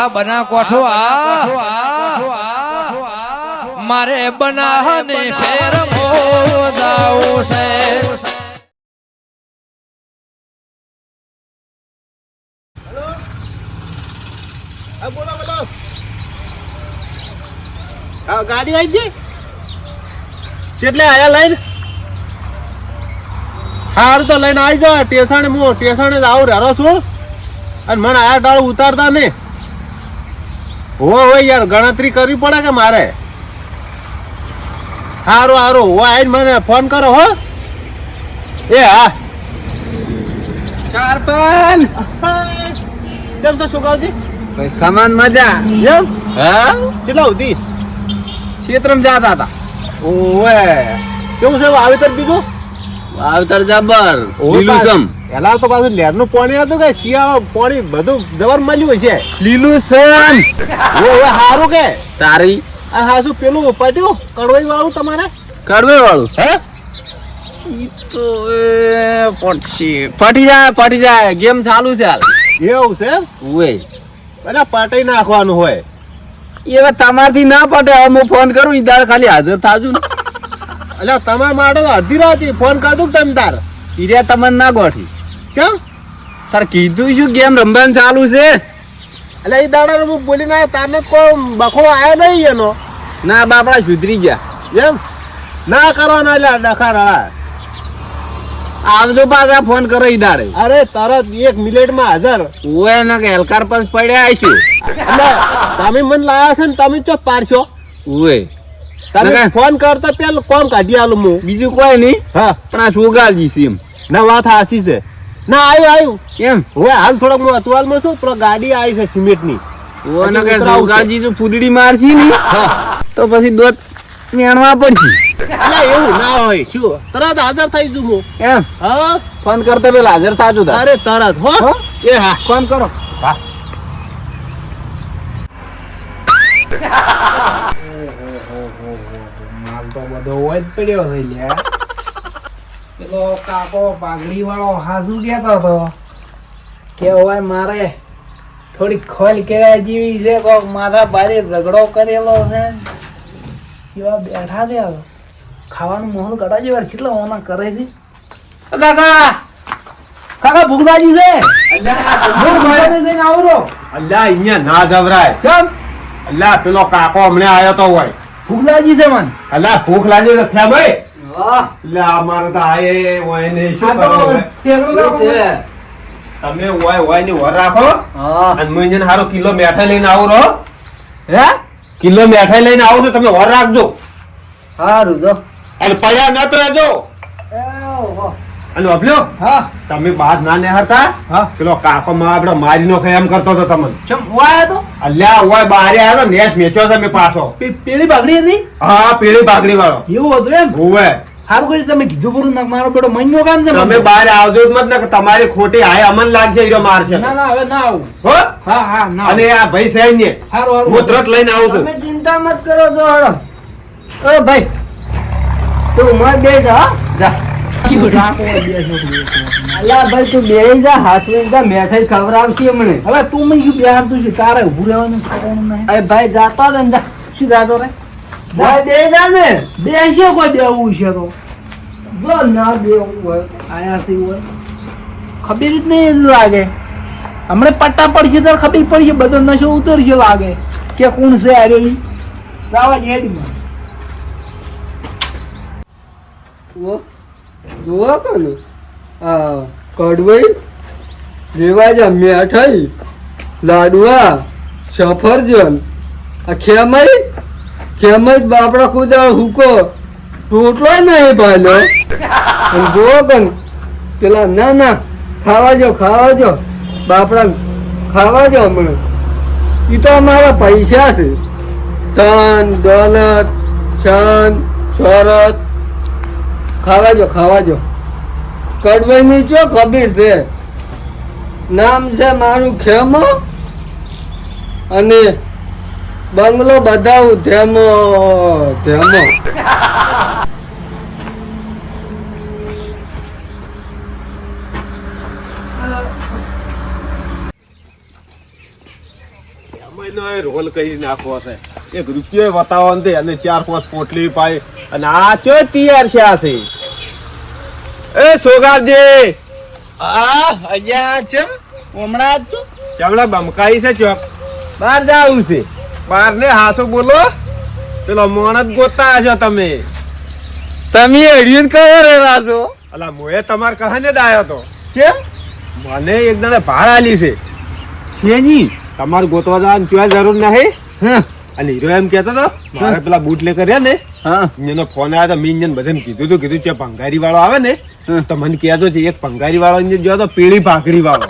આ બના કોઠો આ. મારે બનાહને શેર મોદાવું છે. બોલો બોલો. હા ગાડી આવી ગઈ? કેટલે આયા લઈને. હારું તો લઈને આવી જાવ ટેસાણે હું ટેસાણે જ આવું રહ્યો છું. અને મને આયા ડાળ ઉતારતા ને હો યાર ગણતરી કરવી પડે કે મારે? સારું હારું હો આવીને મને ફોન કરો હો. એ હા. ચાર પાન કેમ તો શું કહું કમાન મજા. એમ? હા? કેટલા સુધી? ક્ષેત્રમાં જતા હતા. ઓવે કેવું છે વાવેતર બીજું? વાવતર જબર. લીલુસમ એલા તો પાછું લહેરનું પાણી હતું કે શિયાળો પાણી બધું જબર મળ્યું છે લીલુસમ ઓ હવે સારું કે. તારી. આ હા શું પેલું પટ્યું કડવાઈ વાળું તમારે? કડવાઈ વાળું હે તો પટશે પટી જાય પટી જાય. ગેમ ચાલુ છે હાલ. એવું છે ઉવે એટલે પાટાઈ નાખવાનું હોય. એ તમારથી ના પટે. હવે હું ફોન કરું ઈ દાળ ખાલી હાજર થાજુ ને. એટલે તમારા માટે અડધી રાત ફોન કરી દઉં તમે તાર? ઈરે તમને ના ગોઠી કેમ? તાર કીધું શું ગેમ રમવાનું ચાલુ છે? એટલે એ દાડા હું બોલીને ના તારને કોઈ બખો આવ્યો નહીં એનો. ના બાપડા સુધરી ગયા. એમ? ના કરવાના એટલે ડખા રળા આવજો પાછા ફોન કરો ઈ દાડે. અરે તરત એક મિનિટમાં હાજર. હું ના કે હેલકાર પર પડ્યા આવીશું તમે મને લાયા છે ને તમે ચો પારશો ઉવે તમે ફોન કરતા પેલું કોણ કાઢી આલું હું બીજું કોઈ નહીં હા. પણ આ સુગાલજી છે એમ. ના વાત હાસી છે. ના આવ્યું આવ્યું કેમ હવે હાલ થોડોક હું અતવાલમાં છું પણ ગાડી આવી છે સિમેન્ટની. ઓને કે. જો ફૂદડી મારશી ને તો પછી દોત મેણવા પડશે. એટલે એવું ના હોય. શું? તરત હાજર થઈ જુ હું એમ? હા? ફોન કરતા પેલા હાજર થાજો અરે તરત હો. હો? એ હા. ફોન કરો. હા. તો બધો હોય જ પડ્યો છે લ્યા. પેલો કાકો પાઘડી વાળો હાસુ કહેતો હતો કે હોય મારે થોડી ખોલ કેળા જેવી છે કોક માથા ભારે રગડો કરેલો છે. કેવા બેઠા છે ખાવાનું મોહન કડા જેવા કેટલા ઓના કરે છે? કાકા કાકા ભૂખદાજી છે. ભૂખ જઈને આવું તો અહીંયા ના જવરાય. કેમ? અલ્યા પેલો કાકો હમણાં આવ્યો તો હોય. ભૂખદાજી છે મને. અલા ભૂખ લાગી તો ખ્યા ભાઈ એટલે અમારે તો આયે હોય ને શું હવે? તમે ઓય ઓયની વર રાખો. હા. અને મુંજન હારો કિલો મેઠાઈ લઈને આવો રહો. હે? કિલો મેઠાઈ લઈને આવો તો તમે વર રાખજો. સારું જો. અને પડ્યા નત રહેજો. અને વભલ્યો હા. તમે બાદ ના નેહરતા હા. પેલો કાકો માં આપડે મારી નોખે એમ કરતો હતો તમને. ચમ વાયા તો? અલ્યા હોય બારે આવ્યો નેસ મેચ્યો તમે પાછો. પેલી બાગડી હતી? હા પેલી બાગડી વાળો એવું હતું એમ? હોવે. સારું કરી તમે કીધું પૂરું ના મારો બેટો મહિનો કામ છે તમે બહાર આવજો જ મત ને તમારી ખોટી આય અમન લાગશે ઈરો મારશે. ના ના હવે ના આવું. હો? હા હા ના અને આ ભાઈ સારું સારું હું તરત લઈને આવું છું. તમે ચિંતા મત કરો જો હળો ઓ ભાઈ તું મત બે જા જા. અલા ભાઈ તું બેહી જા હાસવીને જા મેઠાઈ ખવડાવશે હમણે હવે તું મને તું તારે શું કોઈ બેવું છે તો જો ખબર જ નહીં એવું લાગે હમણાં પટ્ટા પડશે તો ખબર પડશે બધો નશો ઉતરશે લાગે કે કોણ છે આર્યો રાવા જેડીમાં જુઓ જુઓ કોનું આ કડવઈ, રેવાજા મીઠાઈ મેઠાઈ લાડવા, સફરજન. આ ખેમઈ ખેમઈ બાપડા કુદાળ હુકો. રોટલો નહીં ભાલો જુઓ કન પેલા ના ના ખાવા જો ખાવા જો બાપડા ખાવા જો હમણાં. એ તો અમારા પૈસા છે. ધન, દોલત છન શરત ખાવા જો ખાવા જો કડવાઈની ચો કબીર છે. નામ છે મારું ખેમો અને બંગલો બધાવું ધેમો ધેમો. રોલ કરી નાખવો છે. એક રૂપિયો બતાવો ને અને ચાર પાંચ પોટલી પાય અને આ ચો તૈયાર છે આ છે? એ સોગાજી આ અહીંયા ચમ હમણાં જ તો ચમડા બમકાઈ છે ચોક? બહાર જાવું છે. બહાર ને હાસો બોલો. પેલો મોણત ગોતા છો તમે. તમે અડ્યું કહો રે છો? અલા મોએ તમાર કહાને જ આયો તો? કેમ મને એક દણે ભાડ આલી છે. શેની? તમારે ગોતવા જવાની ક્યાં જરૂર નહીં? હા? અને હીરો એમ કહેતો તો મારે પેલા બૂટ લે કર્યા ને? એનો ફોન આવ્યો તો મીન બધાને કીધું હતું કીધું ત્યાં ભંગારી વાળો આવે ને તો મને કહેતો છે એક ભંગારી વાળો જો તો પીળી ભાખરી વાળો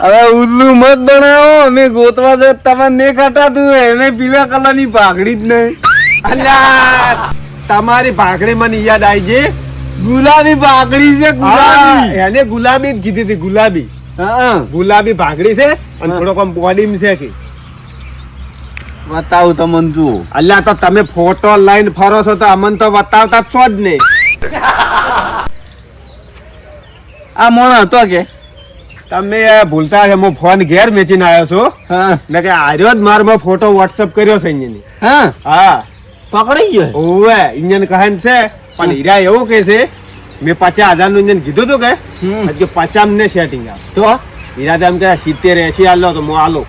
હવે ઉલ્લુ મત બનાવો અમે ગોતવા જ તમને નહીં કટાતું એને પીળા કલરની પાઘડી જ નહીં. અલ્યા તમારી ભાખરી મને યાદ આવી ગઈ. ગુલાબી ભાગડી છે ગુલાબી. એને ગુલાબી જ કીધી હતી ગુલાબી. હા ગુલાબી ભાખરી છે અને થોડોક આમ બોડીમાં છે કે. બતાવું તમને જુઓ. અલ્યા તો તમે ફોટો લઈને ફરો છો તો અમને તો બતાવતા છો જ ને. આ મોણ હતો કે? તમે ભૂલતા છે હું ફોન ઘેર મેચીને આવ્યો છું. હા. ને કે આર્યો જ મારમાં ફોટો વોટ્સઅપ કર્યો છે ઇન્જિન હા? હા. પકડાઈ ગયો? ઓવે ઇન્જન કહે છે પણ હીરા એવું કે છે મેં પચાસ હજારનું ઇન્જિન કીધું તું કે. પચાસ ને સેટિંગ આપ. તો? હીરા એમ કે સિત્તેર એસી આલો તો હું આલો.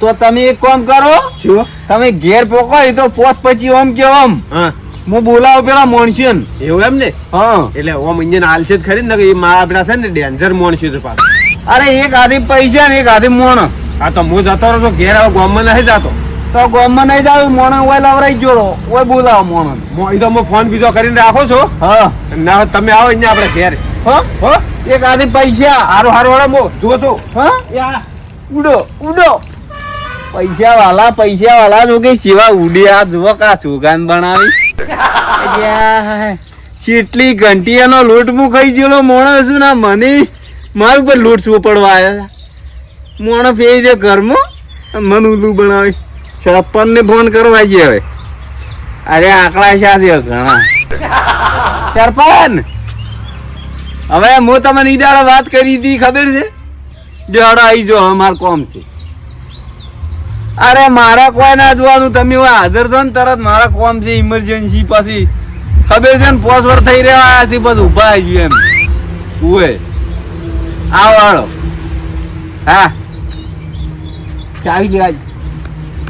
તો તમે એક કામ કરો. શું? તમે ઘેર પોકો એ તો પોસ પછી ઓમ કે ઓમ. હા. બોલાવું પેલા મોણસીન એવું એમ ને? હા. એટલે ઓમ ઇન્જન હાલશે જ ખરી ને એ મારા આપડા છે ને ડેન્જર મોણસી છે પાછું. અરે એક આધી પૈસા ને એક આધી મોણ. હા તો હું જતો રહું ઘેર આવો ગોમમાં નહીં જતો. તો ગોમમાં નહીં જાવ મોણ ઓય લવરાઈ જોડો ઓય બોલાવો મોણ. મો- તો હું ફોન બીજો કરીને રાખો છો. હા. ના તમે આવો અહીંયા આપણે ઘેર. હો? હો? એક આધી પૈસા. હારો હારો વાળા મો જોશો હા? ઉડો ઉડો. પૈસા વાલા પૈસા વાલા જો કે સેવા ઉડી આ જુઓ કા સુગાન બનાવી. કેટલી ઘંટી એનો લૂંટ હું ખાઈ ગયેલો, મોણો શું ના, મને મારું ઉપર લોટ શું પડવા આવ્યા મોણો ફેરી દે ઘરમાં, મન ઉલું બનાવી. સરપંચ ને ફોન કરવા છે હવે. અરે આંકડા શા છે ઘણા. સરપંચ! હવે હું તમને ઈ દાડે વાત કરી હતી ખબર છે? જો આવી જો અમાર કોમ છે. અરે મારા કોઈ ના જોવાનું. તમે હાજર છો ને તરત મારા કોમ છે ઇમરજન્સી પછી. ખબર છે ને પોસ વર થઈ રહ્યા છે, પછી ઊભા આવી ગયું એમ. ઉવે. આવો, હાલો. હા. ચાવી દેવા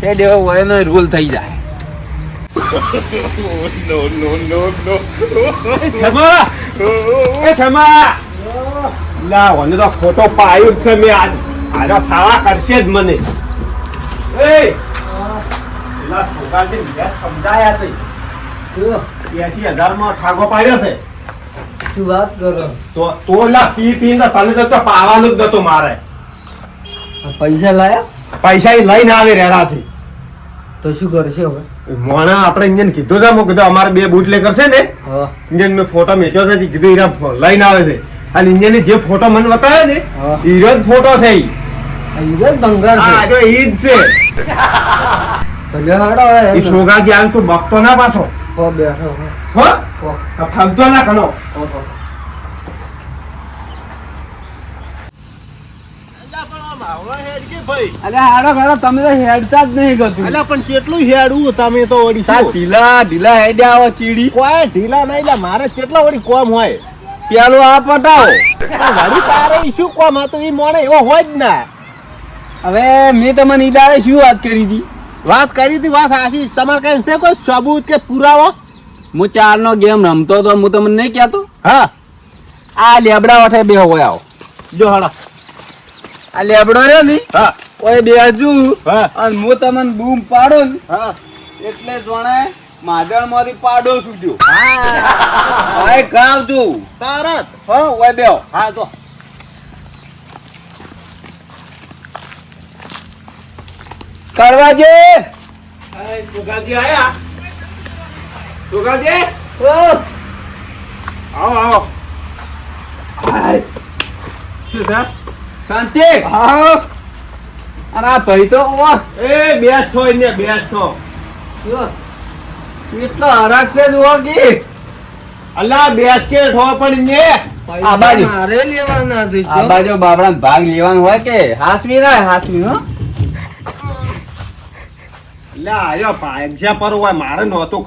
એ દેવો, વયનો રૂલ થઈ જાય. લા મને તો ખોટો પાયો છે મેં આજ. આજો સાવા કરશે જ મને. એ! લા છોકરાજી બીજા સમજાયા છે. એસી હજારમાં પાડ્યો છે. શું વાત કરો? તો તો લા પી પી તને તો તો જ નતું મારે. પૈસા લાયા? પૈસા ઈ લઈને આવી રહ્યા છે. તો શું કરશે હવે? મોણા આપણે ઇન્જન કીધું છે કીધું અમારે બે બૂટ લે કરશે ને ઇન્જન મેં ફોટો મેચ્યો છે કીધું હીરા લઈને આવે છે. અને ઇન્જન જે ફોટો મને બતાવે ને. હીરો જ ફોટો છે ઈરો જ છે. ઈ જ છે. તું ના પાછો. બેઠો હો. ફગતો ના. અરે હાડો હાડો તમે તો હેડતા જ નહીં ગતું પણ કેટલું હેડવું તમે તો વળી તા ઢીલા ઢીલા હેડ્યા આવો ચીડી. કોઈ ઢીલા નહીં એટલે મારે કેટલા વળી કોમ હોય? પેલું આ પટાવો. તારે શું કોમ હતું? એ મોણે એવો હોય જ ના. હવે મેં તમને ઈદારે શું વાત કરી હતી? વાત કરી હતી વાત સાચી તમારે કઈ છે કોઈ સબૂત કે પુરાવો? હું ચાર નો ગેમ રમતો તો હું તમને નહીં કહેતો? હા. આ લેબડા વઠે બે હોય આવો. જો હડો આ લેબડો રહ્યો ને હા. ઓય બે હજુ હા. અને હું તમને બૂમ પાડો ને હા. એટલે જોણે માજણમાંથી પાડો સુટ્યો હા. કાવ તું. તરત. હો ઓય બે હા જો. કરવા જે સુગાજી આયા? સુગાજી આવો આવો. શું છે? શાંતિ? હા. અને આ ભાઈ તો એ બેસ થો ને બેસ થો કેટલો હરાક છે જુઓ કે. અલા બેસ કે ઠો પણ ને આ બાજુ. મારે લેવાના છે આ બાજુ બાબડા ભાગ લેવાનો હોય કે? હાસવી ના હાસવી હો. એટલે આયો પર હોય મારે નહોતું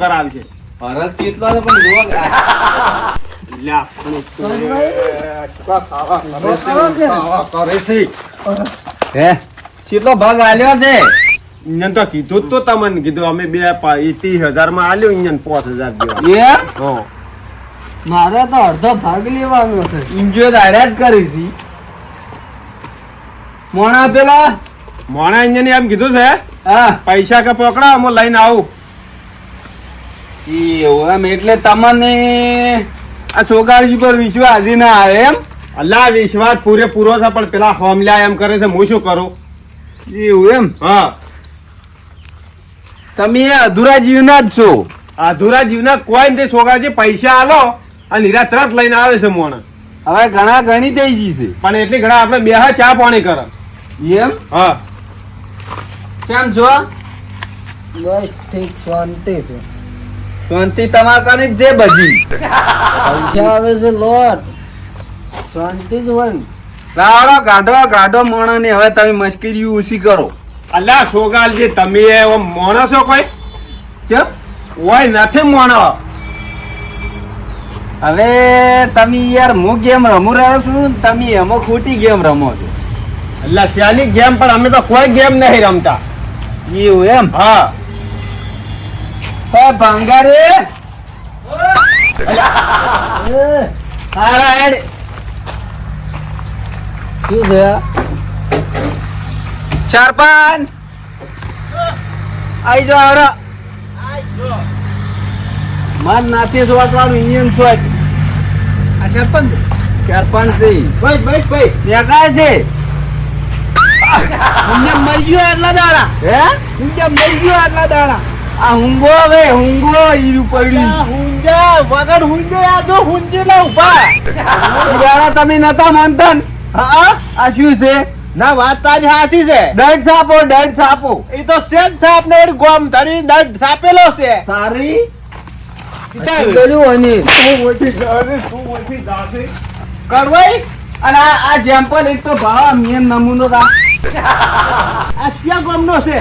કેટલો પણ જુઓ. હે? કેટલો ભાગ આલ્યો છે? ઇન્જન તો કીધું જ તો તમને કીધું અમે બે ત્રીસ હજારમાં આલ્યો ઇન્જન પાંચ હજાર જેવા મારે તો અડધો ભાગ લેવાનો છે. ઇન્જોય દાડ્યા જ કરી મોણા પેલા? મોણા ઇન્જન એમ કીધું છે? હા. પૈસા કે પકડા હું લઈને આવું. એવું એમ એટલે તમને આ છોકરી પર વિશ્વાસ ના આવે એમ? અલ્લા વિશ્વાસ પૂરેપૂરો છે પણ પેલા હોમલ્યા એમ કરે છે હું શું કરું? એવું એમ? હા. તમે અધૂરા જીવના જ છો. અધૂરા જીવના કોઈ તે છોકરાજી પૈસા આલો અને હીરા તરત લઈને આવે છે મોણા. હવે ઘણા ઘણી થઈ ગઈ છે પણ એટલી ઘણા આપણે બે હા ચા પાણી કરે. એમ? હા. કેમ છો? બસ ઠીક શાંતિ છે. શાંતિ તમારે જે બધી. પૈસા આવે છે લોટ. શાંતિ જ હોય ને. લાવડો કાઢો કાઢો મોણા ને હવે તમે મશ્કરી ઓછી કરો. અલ્યા સોગાલજી તમે એવો મોણો છો કોઈ? કેમ ઓય નથી મોણો. હવે તમે યાર હું ગેમ રમું રહ્યો છું તમે એમાં ખોટી ગેમ રમો છો. એટલે શાની ગેમ? પણ અમે તો કોઈ ગેમ નહીં રમતા. એવું એમ હા. હે ભંગારે. હારા હેડ. શું આ? ચાર પાંચ આઈ જો હારા માર નાથી સોટ વાળું? ઇન્ડિયન સોટ આ સરપંચ ચાર પાંચ છે ભાઈ ભાઈ ભાઈ. ત્યાં કાય છે? અમને મરી ગયો એટલા દાડા. હે? અમને મરી ગયો એટલા દાડા. આ હુંગો હવે હુંગો ઈરુ પડી. હુંજા વગર હુંજે આ જો હુંજે ના ઊભા. ઈરાડા તમે નતા માનતા હા? આ શું છે? ના વાત તારી હાથી છે. દડ સાપો દડ સાપો એ તો સેજ સાપ ને ગોમ ધરી દડ સાપેલો છે. તારી? શું કર્યું અને તું ઓછી અરે ઓછી કરવાઈ અને આ સેમ્પલ એક તો ભાવ મેન નમૂનો તા આ ક્યાં ગોમનો છે?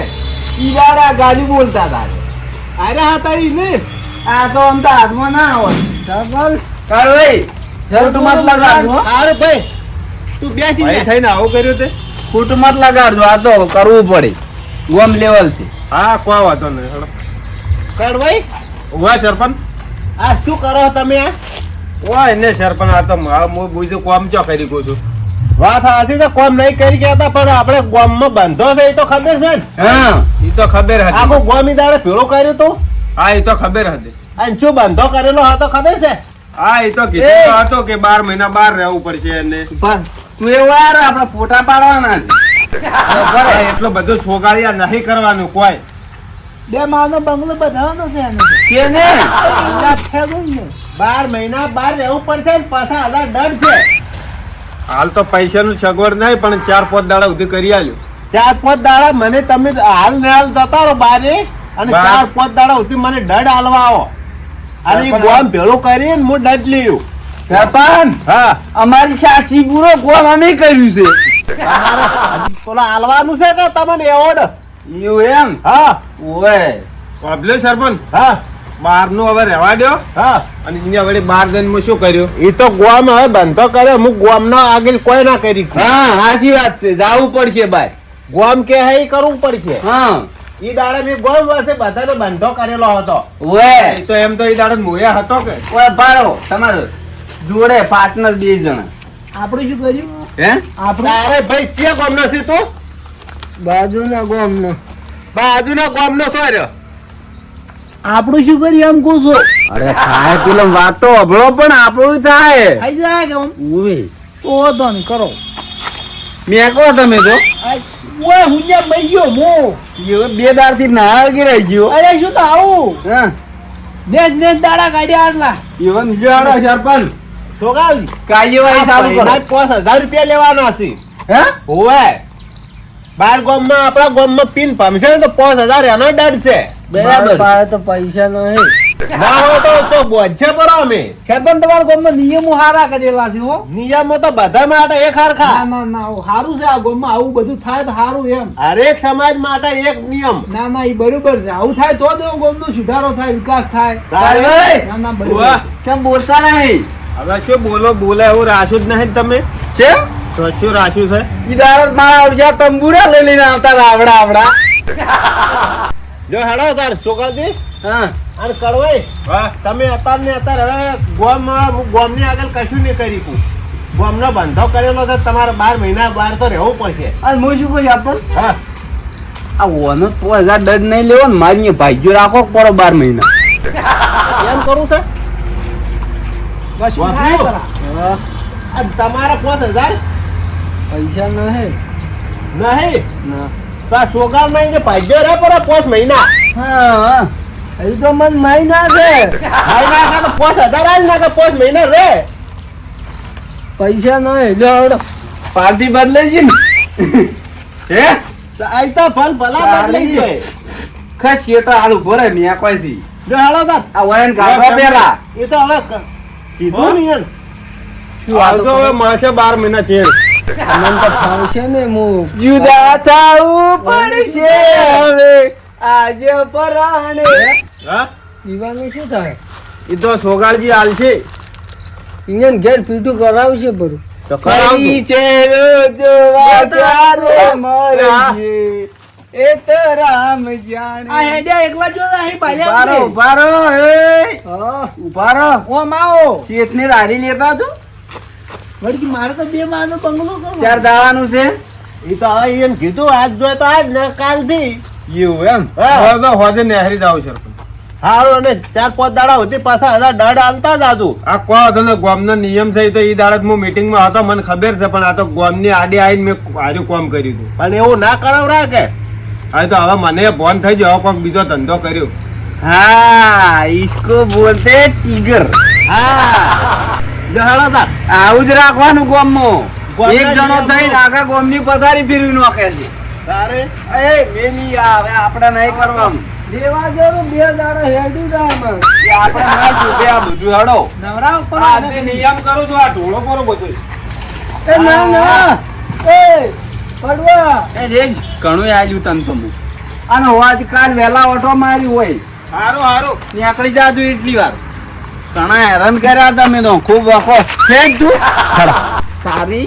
ઈવાડા ગાડી બોલતા હતા. અરે હા તારી ને? આ તો અમદાવાદમાં ના હોય. સરપંચ કર ભાઈ તું મત લગાડજો. અરે ભાઈ તું બેસી ભાઈ થઈને આવું કર્યું તે? ખોટું મત લગાડજો આ તો કરવું પડે. ગોમ લેવલ છે હા કોઈ વાંધો નહીં કરવાઈ વાહ સરપંચ. આ શું કરો તમે? ઓય ને સરપંચ આ તો મો હું બીજું કોમ ચો કરી ગયો છું? વાત હાથી તો કોમ નહીં કરી ગયા હતા પણ આપણે ગોમમાં બંધો છે એ તો ખબર છે ને? હા એ તો ખબર હતી. આખું ગોમ ઈ દાડે પેલો કર્યો તો? હા એ તો ખબર હતી. અને શું બંધો કરેલો હતો ખબર છે? હા એ તો કીધું હતો કે બાર મહિના બહાર રહેવું પડશે એને. પણ તું એ વાર આપણે ફોટા પાડવાના છે. એટલો બધો છોગાળિયા નહીં કરવાનું કોઈ. બે માનો બંગલો બનાવવાનો છે એને. કે ને ઈલા ફેરવું ને બાર મહિના બહાર રહેવું પડશે ને પાછા હજાર ડર છે. હાલ તો પૈસાનું સગવડ નહીં પણ ચાર પાંચ દાડા સુધી કરી આલ્યું. ચાર પાંચ દાડા મને તમે હાલ ને હાલ જતા રહો બારે અને ચાર પાંચ દાડા સુધી મને દંડ હાલવા આવો. અને ગોમ ભેળો કરીને હું દંડ લીધું સરપંચ હા. અમારી સાચી પૂરો ગોમ અમે કર્યું છે. પેલા હાલવાનું છે કે તમને એવોર્ડ? એવું એમ? હા. ઓય. પબ્લિક સરપંચ? હા. બહારનું હવે રહેવા દો હા. અને અહીંયા વળી બાર જઈને હું શું કર્યું? એ તો ગોમ હવે બંધો કરે હું ગોમ ના આગળ કોઈ ના કરી હા સાચી વાત છે. જાવું પડશે ભાઈ. ગોમ કે હે ઈ કરવું પડશે. હા. ઈ દાડે મેં ગોમ વાસે બધાને બંધો કરેલો હતો. ઓય. તો એમ તો ઈ દાડે મોએ હતો કે. ઓય ભાડો તમારો જોડે પાર્ટનર બે જણા. આપણે શું કર્યું? હે? આપણે? તારે ભાઈ ચિયા ગોમ નો છે તું? બાજુના ગામનો. બાજુના ગોમ નો છો રહ્યો આપણું શું કરી એમ કહું છો? અરે થાય પેલો વાતો અભળો પણ આપણું થાય. થઈ જાય કે આમ? ઉવે. તો ધન કરો. મેં કહો તમે તો. ઓય હું જ્યાં ગયો મો. યો બે દારથી ના ગીરાઈ ગયો. અરે શું તો આવું? હા? નેજ નેજ દાડા કાઢ્યા આટલા. એવન જોડો સરપંચ. સોગાવી. કાર્યવાહી સારું કરો. પાંચ હજાર રૂપિયા લેવાના છે. હે? હોવે. બાર ગામમાં આપણા ગામમાં પીન પામશે ને તો પાંચ હજાર એનો દંડ છે. બરાબર. પાસે તો પૈસા નહીં. ના હોય તો તો બોજે પરો અમે. છતાં તમારા ગામમાં નિયમો હારા કરેલા છે હો. નિયમો તો બધા માટે એક ના હરખા. ના ના હારું છે આ ગામમાં આવું બધું થાય તો સારું એમ. હરેક સમાજ માટે એક નિયમ. ના ના એ બરોબર છે. આવું થાય તો જ ગામનો સુધારો થાય વિકાસ થાય. તારે ના ના બરોબર. કેમ બોલતા નહીં? હવે શું બોલો બોલે એવું રાશું જ નહીં તમે? છે? શું રાખ્યું છે? ઈદારત મારા આવશે તંબુરા લઈ લઈને આવતા હતા આવડા આવડા. જો હેડો તાર સોકાજી હા. અને કડવાઈ તમે અત્યાર ને અત્યારે હવે ગોમ ગોમની આગળ કશું નહીં કરી કું ગોમનો બંધો કરેલો છે તમારે બાર મહિના બહાર તો રહેવું પડશે. અને હું શું કહું આપણ? હા. આ ઓનો તો હજાર દંડ નહીં લેવો ને મારી ભાગ્યો રાખો પડો બાર મહિના. એમ કરું છે? તમારા પાંચ હજાર? પૈસા ન હે નહીં? ના. તો આ સોગાળમાં ભાગ્યો રહે પર પાંચ મહિના. હા હજુ તો મન મહિના ના છે ભાઈ નાખા તો પાંચ હજાર આલ નાખે પાંચ મહિના રે. પૈસા ન જો આવડો. પાર્ટી બદલાઈ જી ને. હે? તો આઈ તો ફલ ભલા બદલાઈ જાય ખસ શેટા હાલ ઊભો રહે મેં કોઈ થી. જો હાલો તાર. આ વયન ગાડવા પેલા એ તો હવે કીધું ને યાર શું તો હવે માસે બાર મહિના ચેડ તમને તો ફાવશે ને હું જુદા થાવું પડશે હવે આજે પરાણે હા પીવાનું શું થાય એ તો સોગાળજી છે ઇન્ડિયન ઘેર પીટું કરાવશે બધું તો કઈ છે જોવા ત્યારે મળીએ એ તો રામ જાણે આ હેડ્યા એકલા જો અહીં ભાલ્યા ઉભારો ઉભરે. ઉભારો એ હા ઉભારો ઓમ આવો. શેઠને રાડી લેતા તું? વળગી મારે તો બે માનો બંગલો ચાર દાવાનું છે? એ તો હવે એમ કીધું આજ જોઈ તો આજ ને કાલથી. એવું એમ? હા. તો હોદે નહેરી દાવ છે. હારું અને ચાર પાંચ દાડા હતી પાછા હજાર દડ હાલતા જ હતું આ કો ગોમનો નિયમ છે એ તો ઈ દાડત હું મીટિંગમાં હતો મને ખબર છે પણ આ તો ગોમની આડે આવીને મેં હારું કોમ કર્યું હતું. પણ એવું ના કરાવરા કે. હા તો હવે મને ફોન થઈ ગયો હવે કોઈક બીજો ધંધો કર્યો. હા ઈસકો બોલતે ટીગર. હા. જો આવું જ રાખવાનું ગોમમાં એક જણો. થઈને આખા ગોમની પથારી ફેરવી નાખે છે. તારે? એ મેલી આ આપણે નહીં કરવાનું. દેવા જરું બે દાડા હેડું જાય એમાં. આપણે ના છૂટે આ બધું હડો. નવરા ઉપર આ આને જે કદી. નિયમ કરું છું આ ઢોળો કરો બધું એ ના ના. એ પડવા. એ રે ઘણું આલ્યું તન તો અને હોવાથી કાલ વહેલા ઓટો મારી હોય. સારું સારું નીકળી જાતું એટલી વાર ઘણા હેરાન કર્યા તમે તો. ખૂબ વખો તારી